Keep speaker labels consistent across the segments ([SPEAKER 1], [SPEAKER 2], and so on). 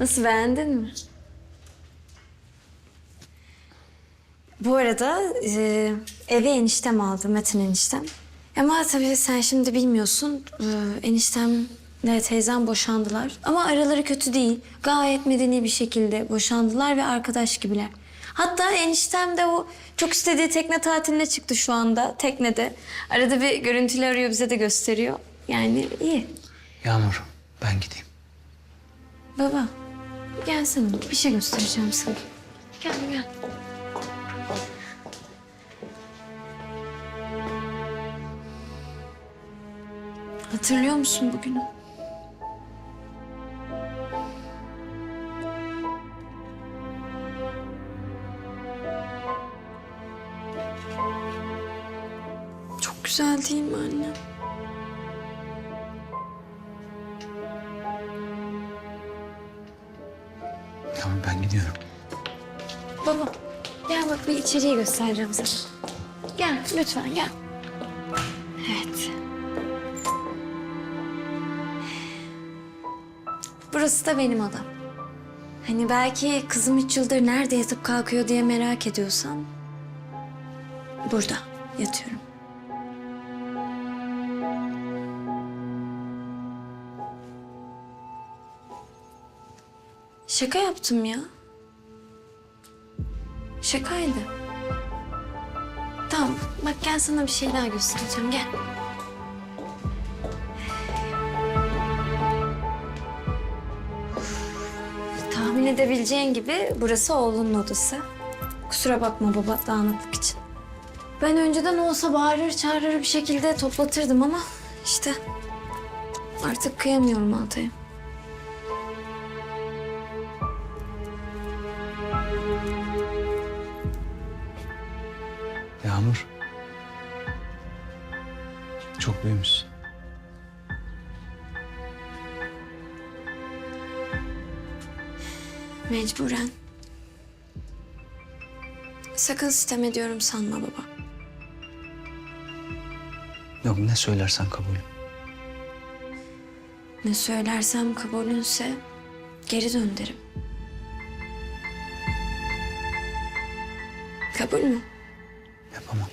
[SPEAKER 1] Nasıl beğendin mi? Bu arada e, eve eniştem aldı, Metin eniştem. Ama tabii sen şimdi bilmiyorsun. E, eniştemle teyzem boşandılar. Ama araları kötü değil. Gayet medeni bir şekilde boşandılar ve arkadaş gibiler. Hatta eniştem de o çok istediği tekne tatiline çıktı şu anda teknede. Arada bir görüntülü arıyor bize de gösteriyor. Yani iyi.
[SPEAKER 2] Yağmur ben gideyim.
[SPEAKER 1] Baba gelsene bir şey göstereceğim sana. Gel gel. Hatırlıyor musun bugünü? Çok güzel değil mi anne?
[SPEAKER 2] Gidiyorum.
[SPEAKER 1] Baba gel bak bir içeriği göstereceğim sana. Gel lütfen gel. Evet. Burası da benim odam. Hani belki kızım üç yıldır nerede yatıp kalkıyor diye merak ediyorsan... ...burada yatıyorum. Şaka yaptım ya. Şakaydı. Tamam bak gel sana bir şey daha göstereceğim gel. Tahmin edebileceğin gibi burası oğlunun odası. Kusura bakma baba dağınıklık için. Ben önceden olsa bağırır çağırır bir şekilde toplatırdım ama işte artık kıyamıyorum Altay'a. Mecburen. Sakın sitem ediyorum sanma baba.
[SPEAKER 2] Yok ne söylersen kabul.
[SPEAKER 1] Ne söylersem kabulünse geri dön derim. Kabul mü?
[SPEAKER 2] Yapamam.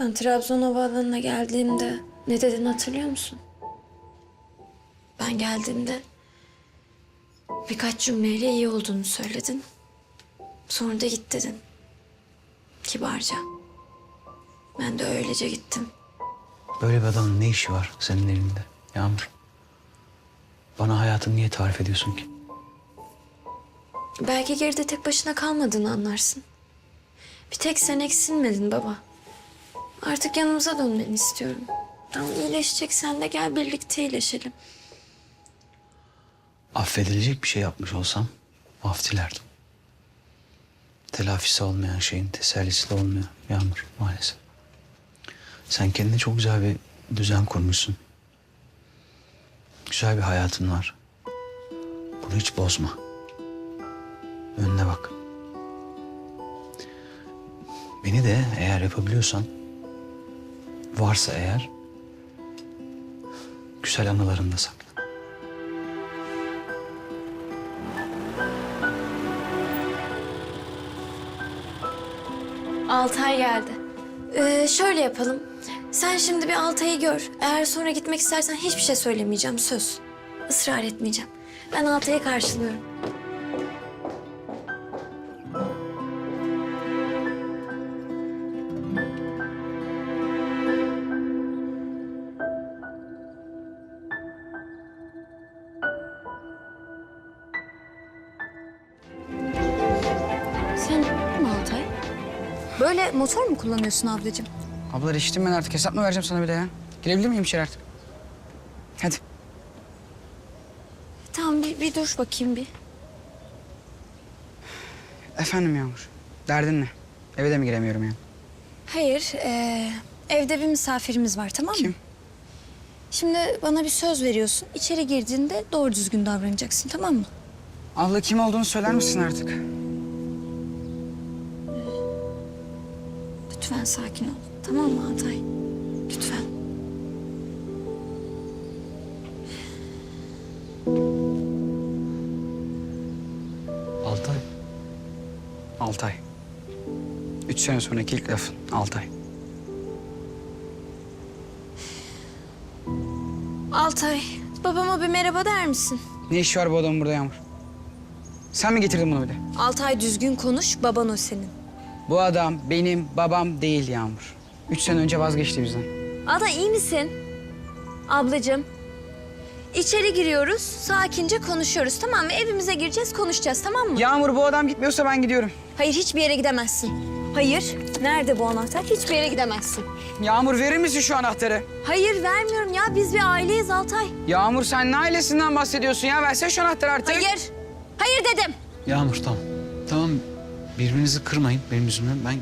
[SPEAKER 1] Ben Trabzon Havaalanı'na geldiğimde ne dedin hatırlıyor musun? Ben geldiğimde birkaç cümleyle iyi olduğunu söyledin. Sonra da git dedin. Kibarca. Ben de öylece gittim.
[SPEAKER 2] Böyle bir adamın ne işi var senin evinde Yağmur? Bana hayatını niye tarif ediyorsun ki?
[SPEAKER 1] Belki geride tek başına kalmadığını anlarsın. Bir tek sen eksilmedin baba. Artık yanımıza dönmeni istiyorum. Tamam iyileşeceksen de gel birlikte iyileşelim.
[SPEAKER 2] Affedilecek bir şey yapmış olsam af dilerdim. Telafisi olmayan şeyin tesellisi de olmuyor Yağmur maalesef. Sen kendine çok güzel bir düzen kurmuşsun. Güzel bir hayatın var. Bunu hiç bozma. Önüne bak. Beni de eğer yapabiliyorsan, varsa eğer, güzel anılarında sakla.
[SPEAKER 1] Altay geldi. Ee, şöyle yapalım. Sen şimdi bir Altay'ı gör. Eğer sonra gitmek istersen hiçbir şey söylemeyeceğim. Söz. Israr etmeyeceğim. Ben Altay'ı karşılıyorum. Motor mu kullanıyorsun ablacığım?
[SPEAKER 3] Abla içtim ben artık. Hesap mı vereceğim sana bir de ya? Girebilir miyim içeri artık? Hadi.
[SPEAKER 1] Tamam bir, bir dur bakayım bir.
[SPEAKER 3] Efendim Yağmur. Derdin ne? Eve de mi giremiyorum yani?
[SPEAKER 1] Hayır, eee, evde bir misafirimiz var tamam mı?
[SPEAKER 3] Kim?
[SPEAKER 1] Şimdi bana bir söz veriyorsun. İçeri girdiğinde doğru düzgün davranacaksın tamam mı?
[SPEAKER 3] Abla kim olduğunu söyler misin artık?
[SPEAKER 1] Lütfen sakin ol. Tamam mı Hatay? Lütfen.
[SPEAKER 3] Altay. Altay. Üç sene sonraki ilk lafın Altay.
[SPEAKER 1] Altay, babama bir merhaba der misin?
[SPEAKER 3] Ne iş var bu adamın burada Yağmur? Sen mi getirdin bunu bir de?
[SPEAKER 1] Altay düzgün konuş, baban o senin.
[SPEAKER 3] Bu adam benim babam değil Yağmur. Üç sene önce vazgeçti bizden.
[SPEAKER 1] Ada iyi misin? Ablacığım. İçeri giriyoruz, sakince konuşuyoruz tamam mı? Evimize gireceğiz, konuşacağız tamam mı?
[SPEAKER 3] Yağmur bu adam gitmiyorsa ben gidiyorum.
[SPEAKER 1] Hayır, hiçbir yere gidemezsin. Hayır, nerede bu anahtar? Hiçbir yere gidemezsin.
[SPEAKER 3] Yağmur verir misin şu anahtarı?
[SPEAKER 1] Hayır, vermiyorum ya. Biz bir aileyiz Altay.
[SPEAKER 3] Yağmur sen ne ailesinden bahsediyorsun ya? Versene şu anahtarı artık.
[SPEAKER 1] Hayır, hayır dedim.
[SPEAKER 2] Yağmur tamam. Tamam birbirinizi kırmayın benim yüzümden. Ben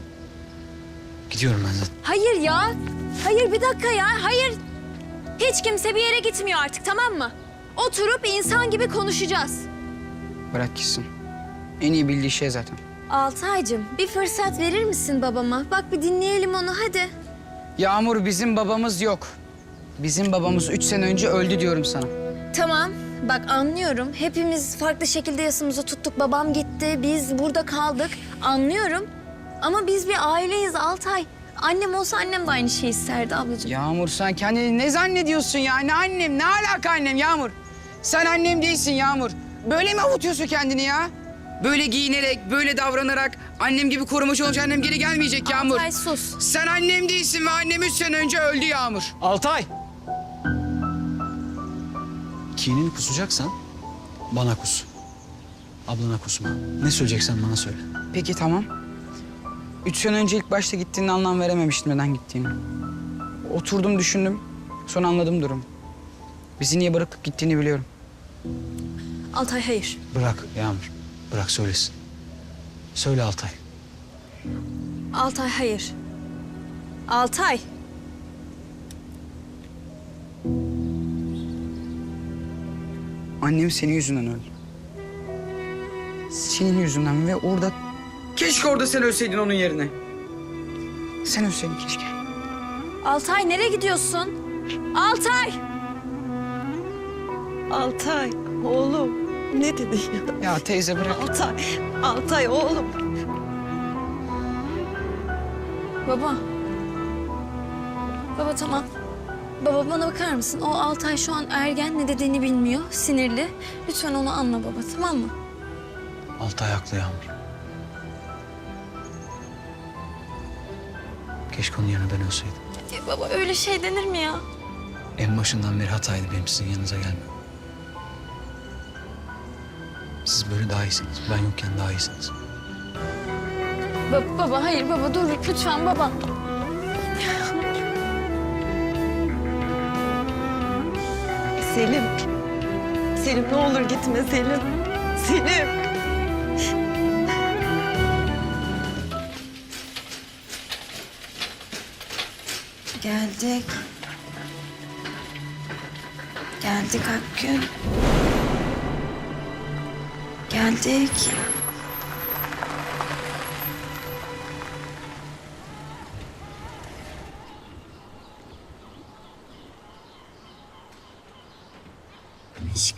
[SPEAKER 2] gidiyorum ben zaten.
[SPEAKER 1] Hayır ya. Hayır bir dakika ya. Hayır. Hiç kimse bir yere gitmiyor artık tamam mı? Oturup insan gibi konuşacağız.
[SPEAKER 3] Bırak gitsin. En iyi bildiği şey zaten.
[SPEAKER 1] Altaycığım bir fırsat verir misin babama? Bak bir dinleyelim onu hadi.
[SPEAKER 3] Yağmur bizim babamız yok. Bizim babamız üç sene önce öldü diyorum sana.
[SPEAKER 1] Tamam. Bak anlıyorum. Hepimiz farklı şekilde yasımızı tuttuk. Babam gitti. Biz burada kaldık. Anlıyorum. Ama biz bir aileyiz Altay. Annem olsa annem de aynı şeyi isterdi ablacığım.
[SPEAKER 3] Yağmur sen kendini ne zannediyorsun ya? Ne annem? Ne alaka annem Yağmur? Sen annem değilsin Yağmur. Böyle mi avutuyorsun kendini ya? Böyle giyinerek, böyle davranarak annem gibi korumacı olunca annem geri gelmeyecek Yağmur.
[SPEAKER 1] Altay sus.
[SPEAKER 3] Sen annem değilsin ve annem üç sene önce öldü Yağmur.
[SPEAKER 2] Altay! Kinini kusacaksan bana kus. Ablana kusma. Ne söyleyeceksen bana söyle.
[SPEAKER 3] Peki tamam. Üç sene önce ilk başta gittiğinde anlam verememiştim neden gittiğimi. Oturdum düşündüm. Sonra anladım durum. Bizi niye bırakıp gittiğini biliyorum.
[SPEAKER 1] Altay hayır.
[SPEAKER 2] Bırak Yağmur. Bırak söylesin. Söyle Altay.
[SPEAKER 1] Altay hayır. Altay.
[SPEAKER 3] Annem senin yüzünden öldü. Senin yüzünden ve orada... Keşke orada sen ölseydin onun yerine. Sen ölseydin keşke.
[SPEAKER 1] Altay nereye gidiyorsun? Altay!
[SPEAKER 4] Altay oğlum ne dedin ya?
[SPEAKER 3] Ya teyze bırak.
[SPEAKER 4] Altay, Altay oğlum.
[SPEAKER 1] Baba. Baba tamam. Baba bana bakar mısın? O Altay şu an ergen ne dediğini bilmiyor. Sinirli. Lütfen onu anla baba tamam mı?
[SPEAKER 2] Altay haklı Yağmur. Keşke onun yerine ben ölseydim.
[SPEAKER 1] Ya baba öyle şey denir mi ya?
[SPEAKER 2] En başından beri hataydı benim sizin yanınıza gelmem. Siz böyle daha iyisiniz. Ben yokken daha iyisiniz.
[SPEAKER 1] Baba, baba hayır baba dur lütfen baba.
[SPEAKER 4] Selim. Selim ne olur gitme Selim. Selim.
[SPEAKER 5] Geldik. Geldik Akgün. Geldik.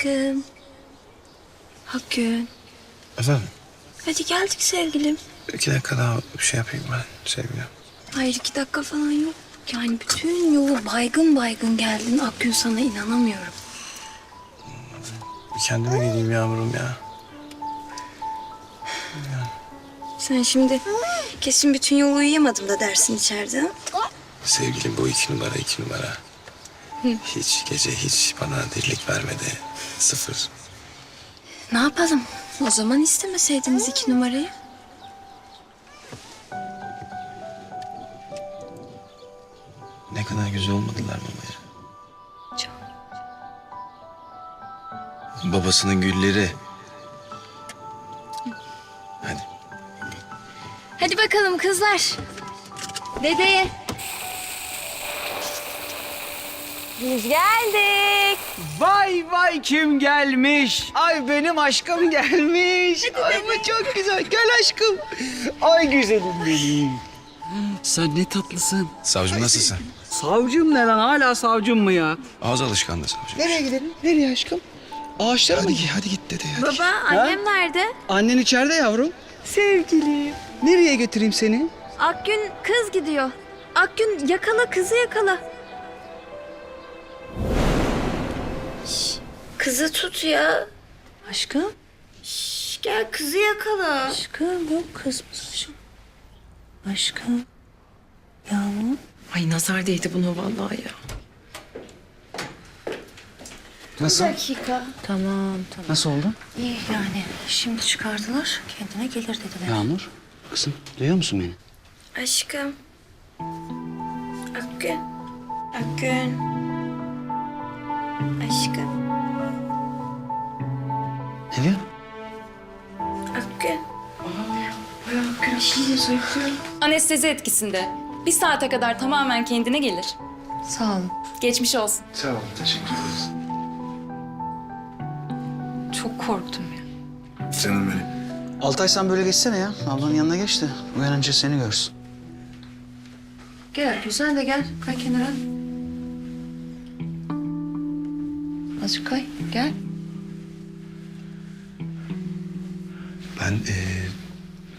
[SPEAKER 5] Aşkım. Akgün.
[SPEAKER 6] Efendim?
[SPEAKER 5] Hadi geldik sevgilim.
[SPEAKER 6] İki dakika daha bir şey yapayım ben sevgilim.
[SPEAKER 5] Hayır iki dakika falan yok. Yani bütün yolu baygın baygın geldin. Akgün sana inanamıyorum.
[SPEAKER 6] Bir kendime geleyim yavrum ya.
[SPEAKER 5] Sen şimdi kesin bütün yolu uyuyamadım da dersin içeride. ha?
[SPEAKER 6] Sevgilim bu iki numara iki numara. Hiç gece hiç bana dirlik vermedi. Sıfır.
[SPEAKER 5] Ne yapalım? O zaman istemeseydiniz iki numarayı.
[SPEAKER 6] Ne kadar güzel olmadılar babaya.
[SPEAKER 5] Çok.
[SPEAKER 6] Babasının gülleri. Hadi.
[SPEAKER 1] Hadi bakalım kızlar. Dedeye. Biz geldik.
[SPEAKER 3] Vay vay kim gelmiş? Ay benim aşkım gelmiş. Ay bu çok güzel. Gel aşkım. Ay güzelim benim. Sen ne tatlısın.
[SPEAKER 6] Savcım nasılsın?
[SPEAKER 3] Savcım ne lan? Hala savcım mı ya?
[SPEAKER 6] Ağız alışkanlığı savcım.
[SPEAKER 3] Nereye gidelim? Nereye aşkım? Ağaçlara mı?
[SPEAKER 6] Hadi, hadi git dede hadi.
[SPEAKER 1] Baba annem nerede?
[SPEAKER 3] Annen içeride yavrum.
[SPEAKER 4] Sevgilim.
[SPEAKER 2] Nereye götüreyim seni?
[SPEAKER 1] Akgün kız gidiyor. Akgün yakala kızı yakala. Şş, kızı tut ya.
[SPEAKER 5] Aşkım.
[SPEAKER 1] Şş, gel kızı yakala.
[SPEAKER 5] Aşkım yok kızmış aşkım. Aşkım. Yağmur.
[SPEAKER 4] Ay nazar değdi buna vallahi ya.
[SPEAKER 2] Nasıl?
[SPEAKER 5] Dakika. Tamam tamam.
[SPEAKER 2] Nasıl oldu?
[SPEAKER 5] İyi yani. Şimdi çıkardılar. Kendine gelir dediler.
[SPEAKER 2] Yağmur. Kızım duyuyor musun beni?
[SPEAKER 1] Aşkım. Akgün. Akgün. Aşkım.
[SPEAKER 2] Ne diyor?
[SPEAKER 1] Akgün.
[SPEAKER 7] Anestezi etkisinde. Bir saate kadar tamamen kendine gelir.
[SPEAKER 5] Sağ olun.
[SPEAKER 7] Geçmiş olsun.
[SPEAKER 6] Sağ ol, teşekkür ederiz.
[SPEAKER 5] Çok korktum ya.
[SPEAKER 6] Canım benim.
[SPEAKER 2] Altay sen böyle geçsene ya. Ablanın yanına geç de uyanınca seni görsün.
[SPEAKER 5] Gel güzel de gel. Kay kenara. Azıcık kay. Gel.
[SPEAKER 6] Ben eee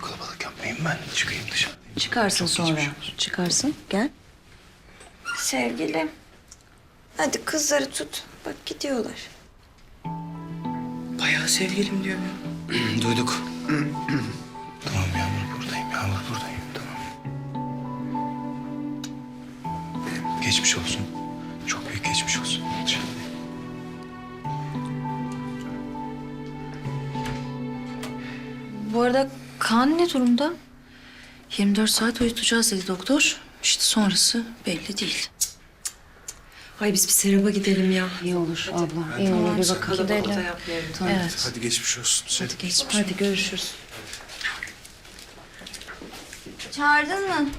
[SPEAKER 6] kalabalık yapmayayım ben. Çıkayım dışarı.
[SPEAKER 5] Çıkarsın sonra. Çıkarsın. Gel.
[SPEAKER 1] Sevgilim. Hadi kızları tut. Bak gidiyorlar.
[SPEAKER 3] Bayağı sevgilim diyor.
[SPEAKER 2] Duyduk.
[SPEAKER 6] Tamam Yağmur buradayım. Yağmur buradayım. Tamam. Geçmiş olsun. Çok büyük geçmiş olsun. Dışarıdayım.
[SPEAKER 5] Arada kan ne durumda? 24 saat uyutacağız dedi doktor. İşte sonrası belli değil.
[SPEAKER 4] Ay biz bir seraba gidelim ya.
[SPEAKER 5] İyi olur abla. İyi olur. Bir bakalım.
[SPEAKER 4] Kalabalıkta yapmayalım.
[SPEAKER 5] Evet.
[SPEAKER 6] Hadi geçmiş olsun. Hadi
[SPEAKER 5] Geçmiş. Hadi görüşürüz.
[SPEAKER 1] Çağırdın mı?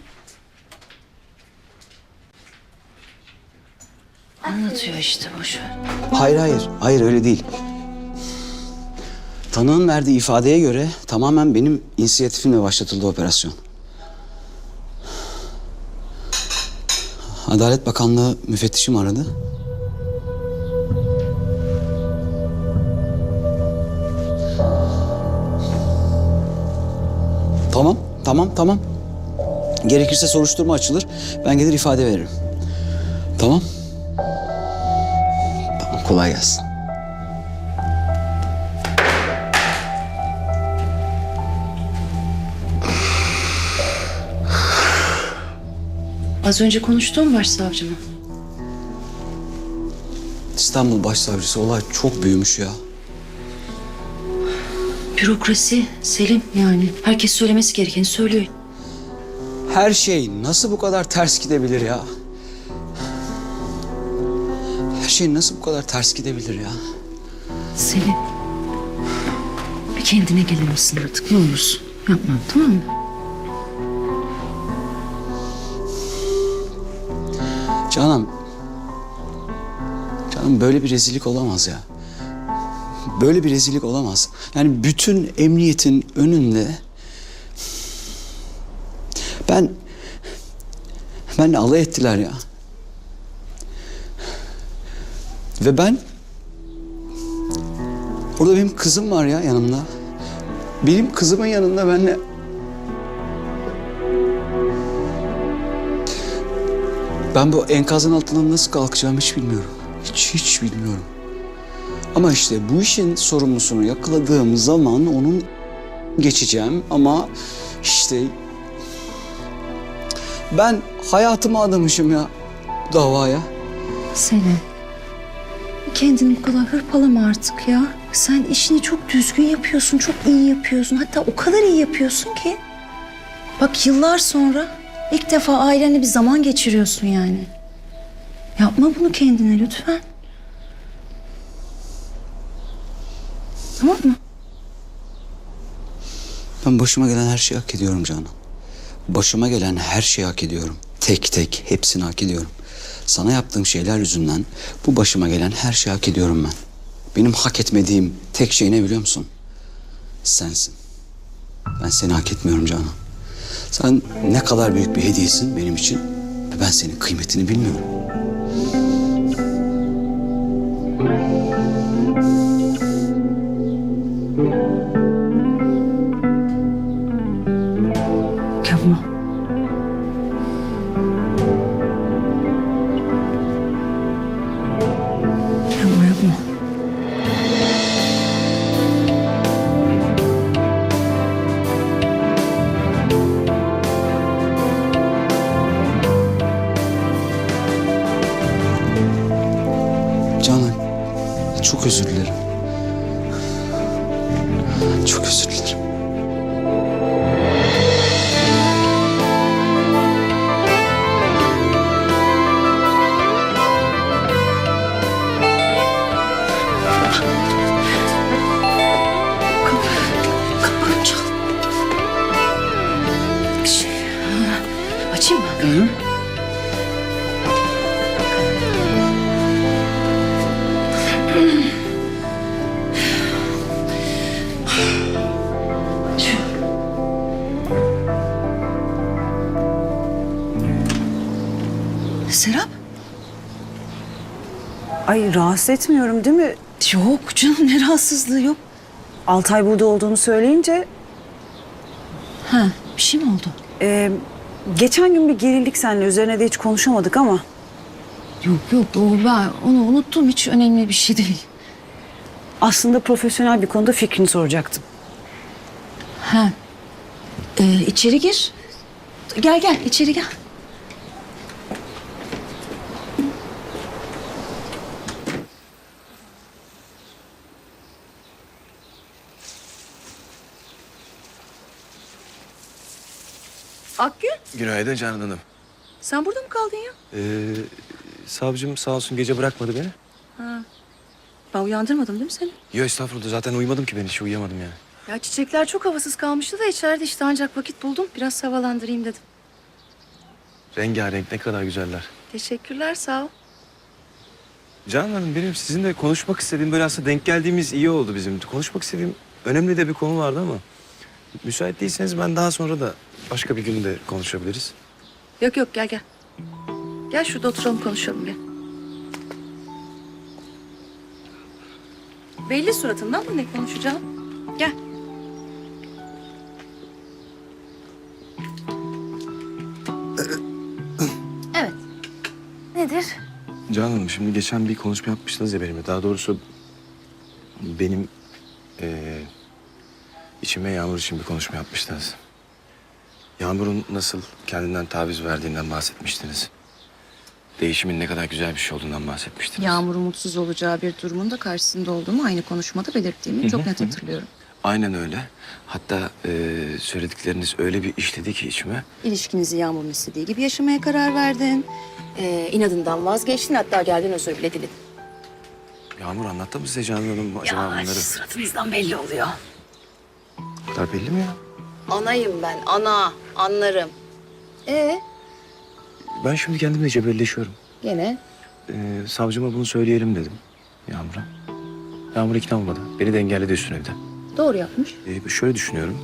[SPEAKER 5] Anlatıyor işte boş ver.
[SPEAKER 2] Hayır hayır. Hayır öyle değil. Tanığın verdiği ifadeye göre tamamen benim inisiyatifimle başlatıldı operasyon. Adalet Bakanlığı müfettişim aradı. Tamam, tamam, tamam. Gerekirse soruşturma açılır. Ben gelir ifade veririm. Tamam. Tamam, kolay gelsin.
[SPEAKER 5] Az önce konuştuğum başsavcı mı?
[SPEAKER 2] İstanbul Başsavcısı olay çok büyümüş ya.
[SPEAKER 5] Bürokrasi Selim yani. Herkes söylemesi gerekeni söylüyor.
[SPEAKER 2] Her şey nasıl bu kadar ters gidebilir ya? Her şey nasıl bu kadar ters gidebilir ya?
[SPEAKER 5] Selim. Bir kendine gelir misin artık ne olursun? Yapma tamam mı?
[SPEAKER 2] Canan. Canım böyle bir rezillik olamaz ya. Böyle bir rezillik olamaz. Yani bütün emniyetin önünde ben benle alay ettiler ya. Ve ben orada benim kızım var ya yanımda. Benim kızımın yanında benle Ben bu enkazın altından nasıl kalkacağımı hiç bilmiyorum. Hiç hiç bilmiyorum. Ama işte bu işin sorumlusunu yakaladığım zaman onun geçeceğim ama işte ben hayatımı adamışım ya davaya.
[SPEAKER 5] Selim. Kendini bu kadar hırpalama artık ya. Sen işini çok düzgün yapıyorsun, çok iyi yapıyorsun. Hatta o kadar iyi yapıyorsun ki. Bak yıllar sonra ilk defa ailenle bir zaman geçiriyorsun yani. Yapma bunu kendine lütfen. Tamam mı?
[SPEAKER 2] Ben başıma gelen her şeyi hak ediyorum Canan. Başıma gelen her şeyi hak ediyorum. Tek tek hepsini hak ediyorum. Sana yaptığım şeyler yüzünden bu başıma gelen her şeyi hak ediyorum ben. Benim hak etmediğim tek şey ne biliyor musun? Sensin. Ben seni hak etmiyorum Canan. Sen ne kadar büyük bir hediyesin benim için ve ben senin kıymetini bilmiyorum. Yapma.
[SPEAKER 8] Rahatsız etmiyorum değil mi?
[SPEAKER 2] Yok canım ne rahatsızlığı yok.
[SPEAKER 8] Altay burada olduğunu söyleyince
[SPEAKER 2] Ha bir şey mi oldu?
[SPEAKER 8] e, geçen gün bir gerildik seninle üzerine de hiç konuşamadık ama
[SPEAKER 2] Yok yok o ben onu unuttum hiç önemli bir şey değil.
[SPEAKER 8] aslında profesyonel bir konuda fikrini soracaktım.
[SPEAKER 2] Ha. Ee, içeri gir. Gel gel içeri gel.
[SPEAKER 6] Akgün. Günaydın Canan Hanım.
[SPEAKER 2] Sen burada mı kaldın ya?
[SPEAKER 6] Ee, savcım sağ olsun gece bırakmadı beni.
[SPEAKER 2] Ben uyandırmadım değil mi seni?
[SPEAKER 6] Yok estağfurullah zaten uyumadım ki ben hiç uyuyamadım yani.
[SPEAKER 2] Ya çiçekler çok havasız kalmıştı da içeride işte ancak vakit buldum. Biraz havalandırayım dedim.
[SPEAKER 6] Rengarenk ne kadar güzeller.
[SPEAKER 2] Teşekkürler sağ ol.
[SPEAKER 6] Canan Hanım benim sizinle konuşmak istediğim böyle aslında denk geldiğimiz iyi oldu bizim. Konuşmak istediğim önemli de bir konu vardı ama müsait değilseniz ben daha sonra da başka bir günde konuşabiliriz.
[SPEAKER 2] Yok yok gel gel. Gel şurada oturalım konuşalım gel. Belli suratından mı ne konuşacağım? Gel. Evet. Nedir?
[SPEAKER 6] Canan Hanım şimdi geçen bir konuşma yapmıştınız ya benimle. Daha doğrusu benim eee içime Yağmur için bir konuşma yapmıştınız. Yağmur'un nasıl kendinden taviz verdiğinden bahsetmiştiniz. Değişimin ne kadar güzel bir şey olduğundan bahsetmiştiniz.
[SPEAKER 5] Yağmur'un mutsuz olacağı bir durumun da karşısında olduğumu aynı konuşmada belirttiğimi çok net hatırlıyorum.
[SPEAKER 6] Aynen öyle. Hatta eee, söyledikleriniz öyle bir işledi ki içime.
[SPEAKER 5] İlişkinizi Yağmur'un istediği gibi yaşamaya karar verdin. Ee, inadından vazgeçtin hatta geldin özür bile diledin.
[SPEAKER 6] Yağmur anlattı mı size Canan Hanım acaba bunları?
[SPEAKER 5] suratınızdan belli oluyor.
[SPEAKER 6] Kadar belli mi ya?
[SPEAKER 5] Anayım ben ana anlarım. Ee
[SPEAKER 6] Ben şimdi kendimle cebelleşiyorum.
[SPEAKER 5] gene
[SPEAKER 6] Eee savcıma bunu söyleyelim dedim Yağmur'a. Yağmur ikna olmadı. Beni de engelledi üstüne bir de.
[SPEAKER 5] doğru yapmış.
[SPEAKER 6] Ee, şöyle düşünüyorum.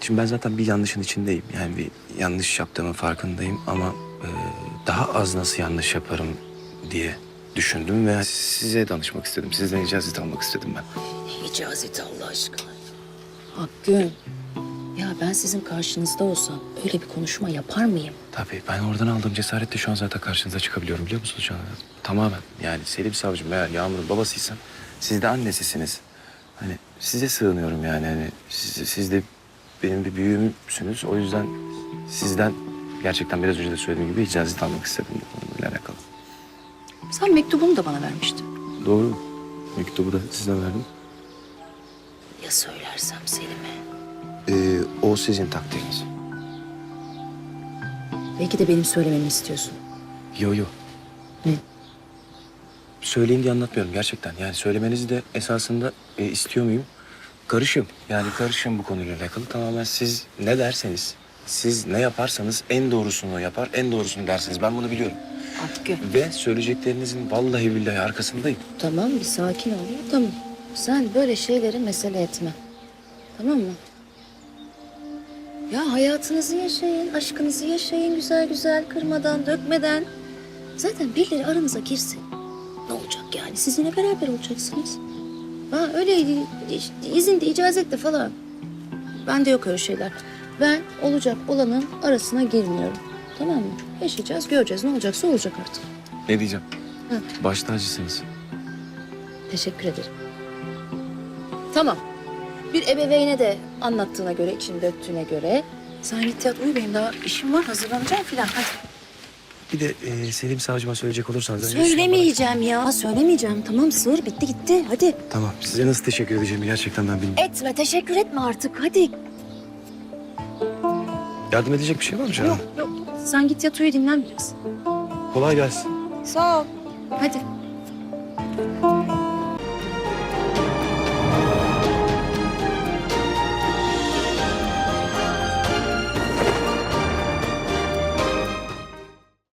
[SPEAKER 6] Şimdi ben zaten bir yanlışın içindeyim. Yani bir yanlış yaptığımın farkındayım ama e, daha az nasıl yanlış yaparım diye düşündüm ve size danışmak istedim. Sizden icazet almak istedim ben.
[SPEAKER 5] İcazeti Allah aşkına. Hakkın. Ya ben sizin karşınızda olsam öyle bir konuşma yapar mıyım?
[SPEAKER 6] Tabii ben oradan aldığım cesaretle şu an zaten karşınıza çıkabiliyorum biliyor musunuz şu an? Tamamen yani Selim Savcım eğer Yağmur'un babasıysam siz de annesisiniz. Hani size sığınıyorum yani hani siz, siz de benim bir büyüğümsünüz. O yüzden sizden gerçekten biraz önce de söylediğim gibi icazet almak istedim bu konuyla alakalı.
[SPEAKER 5] Sen mektubunu da bana vermiştin.
[SPEAKER 6] Doğru. Mektubu da size verdim.
[SPEAKER 5] Söylersem Selim'e?
[SPEAKER 6] Ee, o sizin takdiriniz.
[SPEAKER 5] Belki de benim söylememi istiyorsun.
[SPEAKER 6] Yo yo.
[SPEAKER 5] Ne?
[SPEAKER 6] Söyleyin diye anlatmıyorum gerçekten. Yani söylemenizi de esasında e, istiyor muyum? Karışım. Yani karışım bu konuyla alakalı. Tamamen siz ne derseniz, siz ne yaparsanız en doğrusunu yapar, en doğrusunu dersiniz. Ben bunu biliyorum.
[SPEAKER 5] Hakkı.
[SPEAKER 6] Ve söyleyeceklerinizin vallahi billahi arkasındayım.
[SPEAKER 5] Tamam bir sakin ol. Tamam. Sen böyle şeyleri mesele etme. Tamam mı? Ya hayatınızı yaşayın, aşkınızı yaşayın güzel güzel, kırmadan, dökmeden. Zaten birileri aranıza girsin. Ne olacak yani? Siz yine beraber olacaksınız. Ha öyle işte, izinde, icazette falan. Bende yok öyle şeyler. Ben olacak olanın arasına girmiyorum. Tamam mı? Yaşayacağız, göreceğiz. Ne olacaksa olacak artık.
[SPEAKER 6] Ne diyeceğim?
[SPEAKER 5] Hı.
[SPEAKER 6] Baş tacısınız.
[SPEAKER 5] Teşekkür ederim. Tamam. Bir ebeveyne de anlattığına göre, için döktüğüne göre... Sen git yat uyu benim daha işim var hazırlanacağım filan hadi.
[SPEAKER 6] Bir de e, Selim savcıma söyleyecek olursanız...
[SPEAKER 5] Söylemeyeceğim ya. Söylemeyeceğim. Tamam sığır bitti gitti. Hadi.
[SPEAKER 6] Tamam size nasıl teşekkür edeceğimi gerçekten ben bilmiyorum.
[SPEAKER 5] Etme teşekkür etme artık. Hadi.
[SPEAKER 6] Yardım edecek bir şey var mı Canan?
[SPEAKER 5] Yok yok. Sen git yat uyu dinlen biraz.
[SPEAKER 6] Kolay gelsin.
[SPEAKER 5] Sağ ol. Hadi.